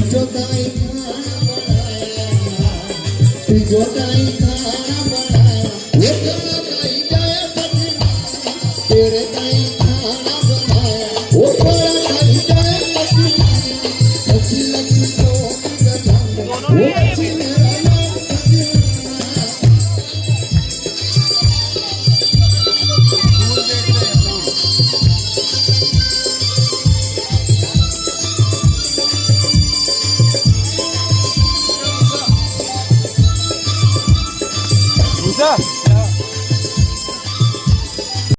બીજો કઈ ખાણા બનાયા. બીજો કઈ ખાણા બનાયા એક કઈ જાય તેરે કઈ ખાણા બનાયા ઉપર કઈ જાય પછી લખી તો up.